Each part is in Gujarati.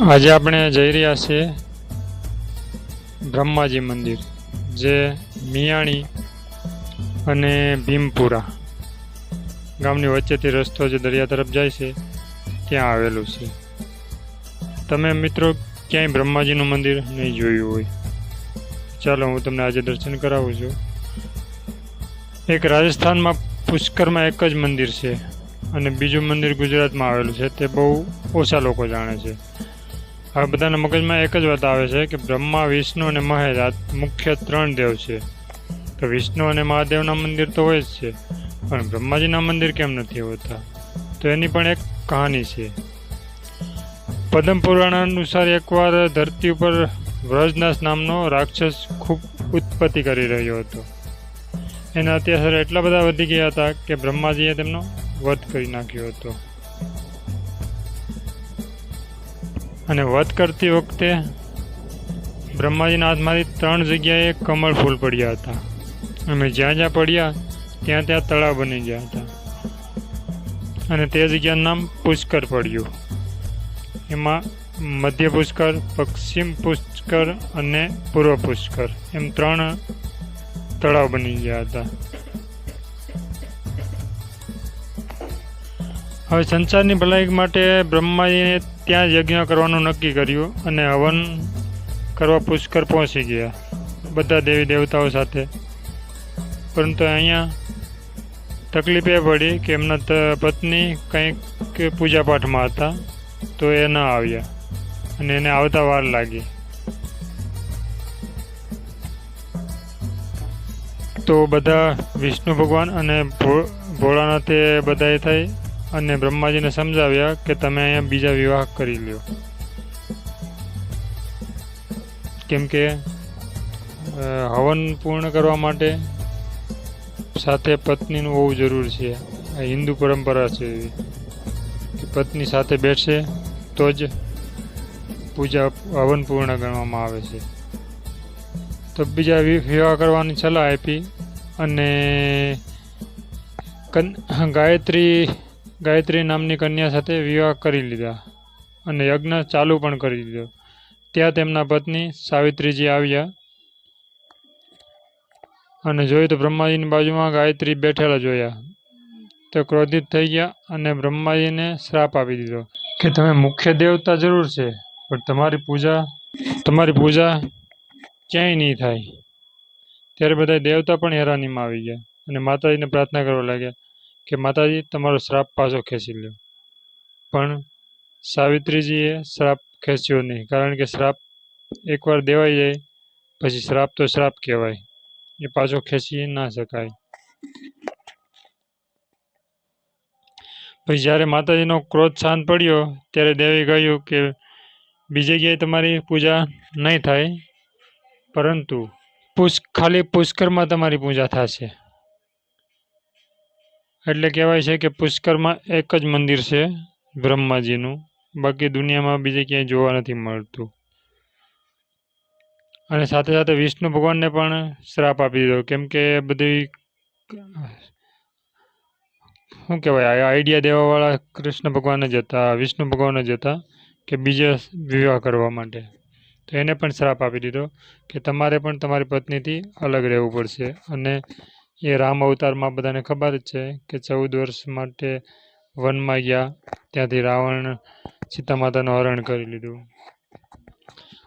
આજે આપણે જઈ રહ્યા છીએ બ્રહ્માજી મંદિર, જે મિયાણી અને ભીમપુરા ગામની વચ્ચેથી રસ્તો જે દરિયા તરફ જાય છે, ત્યાં આવેલું છે. તમે મિત્રો ક્યાંય બ્રહ્માજીનું મંદિર નહીં જોયું હોય. ચાલો હું તમને આજે દર્શન કરાવું છું. એક રાજસ્થાનમાં પુષ્કરમાં એક જ મંદિર છે અને બીજું મંદિર ગુજરાતમાં આવેલું છે, તે બહુ ઓછા લોકો જાણે છે. હવે બધાના મગજમાં એક જ વાત આવે છે કે બ્રહ્મા, વિષ્ણુ અને મહેશ આ મુખ્ય ત્રણ દેવ છે. તો વિષ્ણુ અને મહાદેવના મંદિર તો હોય જ છે, પણ બ્રહ્માજીના મંદિર કેમ નથી હોતા? તો એની પણ એક કહાની છે. પદ્મ પુરાણ અનુસાર એકવાર ધરતી ઉપર વ્રજનાશ નામનો રાક્ષસ ખૂબ ઉત્પત્તિ કરી રહ્યો હતો. એના અત્યાચાર એટલા બધા વધી ગયા હતા કે બ્રહ્માજીએ તેમનો વધ કરી નાખ્યો હતો. અને વધ કરતી વખતે બ્રહ્માજીના હાથમાંથી ત્રણ જગ્યાએ કમળ ફૂલ પડ્યા હતા. અમે જ્યાં જ્યાં પડ્યા, ત્યાં ત્યાં તળાવ બની ગયા હતા. અને તે જગ્યાનું નામ પુષ્કર પડ્યું. એમાં મધ્ય પુષ્કર, પશ્ચિમ પુષ્કર અને પૂર્વ પુષ્કર એમ ત્રણ તળાવ બની ગયા હતા. હવે સંસારની ભલાઈ માટે બ્રહ્માજીએ ત્યાં યજ્ઞ કરવાનું નક્કી કર્યું અને હવન કરવા પુષ્કર પહોંચી ગયા, બધા દેવી દેવતાઓ સાથે. પરંતુ અહીંયા તકલીફ એ પડી કે એમના પત્ની કંઈક પૂજાપાઠમાં હતા, તો એ ન આવ્યા અને એને આવતા વાર લાગી. તો બધા વિષ્ણુ ભગવાન અને ભોળાનાથે બધાએ થઈ અને બ્રહ્માજીને સમજાવ્યા કે તમે અહીંયા બીજા વિવાહ કરી લ્યો. કેમ કે હવન પૂર્ણ કરવા માટે સાથે પત્નીનું હોવું જરૂર છે. આ હિન્દુ પરંપરા છે એવી. કે પત્ની સાથે બેસશે તો જ પૂજા હવન પૂર્ણ ગણવામાં આવે છે. તો બીજા વિવાહ કરવાની સલાહ આપી અને ગાયત્રી ગાયત્રી નામની કન્યા સાથે વિવાહ કરી લીધા અને યજ્ઞ ચાલુ પણ કરી દીધો. ત્યાં તેમના પત્ની સાવિત્રીજી આવ્યા અને જોયું તો બ્રહ્માજીની બાજુમાં ગાયત્રી બેઠેલા જોયા. તો ક્રોધિત થઈ ગયા અને બ્રહ્માજીને શ્રાપ આપી દીધો કે તમે મુખ્ય દેવતા જરૂર છે, પણ તમારી પૂજા તમારી પૂજા ક્યાંય નહીં થાય. ત્યારે બધા દેવતા પણ હેરાનીમાં આવી ગયા અને માતાજીને પ્રાર્થના કરવા લાગ્યા કે માતાજી, તમારો શ્રાપ પાછો ખેંચી લ્યો. પણ સાવિત્રીજીએ શ્રાપ ખેંચ્યો નહીં, કારણ કે શ્રાપ એકવાર દેવાઈ જાય, પછી શ્રાપ તો શ્રાપ કહેવાય. એ પાછો ખેંચી ના શકાય. પછી જ્યારે માતાજીનો ક્રોધ શાંત પડ્યો, ત્યારે દેવી કહ્યું કે બીજી જગ્યાએ તમારી પૂજા નહીં થાય, પરંતુ પુષ્ ખાલી પુષ્કરમાં તમારી પૂજા થશે. એટલે કહેવાય છે કે પુષ્કરમાં એક જ મંદિર છે, બ્રહ્માજીનું. બાકી દુનિયામાં બીજે ક્યાંય જોવા નથી મળતું. અને સાથે સાથે વિષ્ણુ ભગવાનને પણ શ્રાપ આપી દીધો. કેમ કે બધી શું કહેવાય આઈડિયા દેવાવાળા કૃષ્ણ ભગવાન જ હતા, વિષ્ણુ ભગવાન જ હતા કે બીજા વિવાહ કરવા માટે. તો એને પણ શ્રાપ આપી દીધો કે તમારે પણ તમારી પત્નીથી અલગ રહેવું પડશે. અને એ રામ અવતારમાં બધાને ખબર જ છે કે ચૌદ વર્ષ માટે વનમાં ગયા, ત્યાંથી રાવણ સીતા માતાનું હરણ કરી લીધું.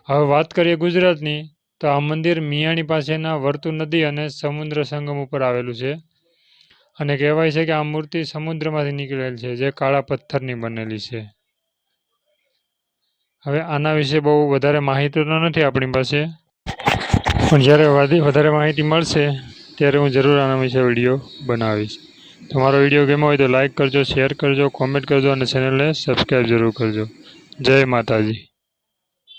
હવે વાત કરીએ ગુજરાતની, તો આ મંદિર મિયાણી પાસેના વર્તુ નદી અને સમુદ્ર સંગમ ઉપર આવેલું છે અને કહેવાય છે કે આ મૂર્તિ સમુદ્રમાંથી નીકળેલ છે, જે કાળા પથ્થરની બનેલી છે. હવે આના વિશે બહુ વધારે માહિતી તો નથી આપણી પાસે, પણ જ્યારે વધારે માહિતી મળશે ત્યારે હું જરૂર આના વિશે વીડિયો બનાવીશ. તમારો વીડિયો ગમ્યો હોય તો લાઇક કરજો શેર કરજો કોમેન્ટ કરજો અને ચેનલને સબસ્ક્રાઈબ જરૂર કરજો. જય માતાજી.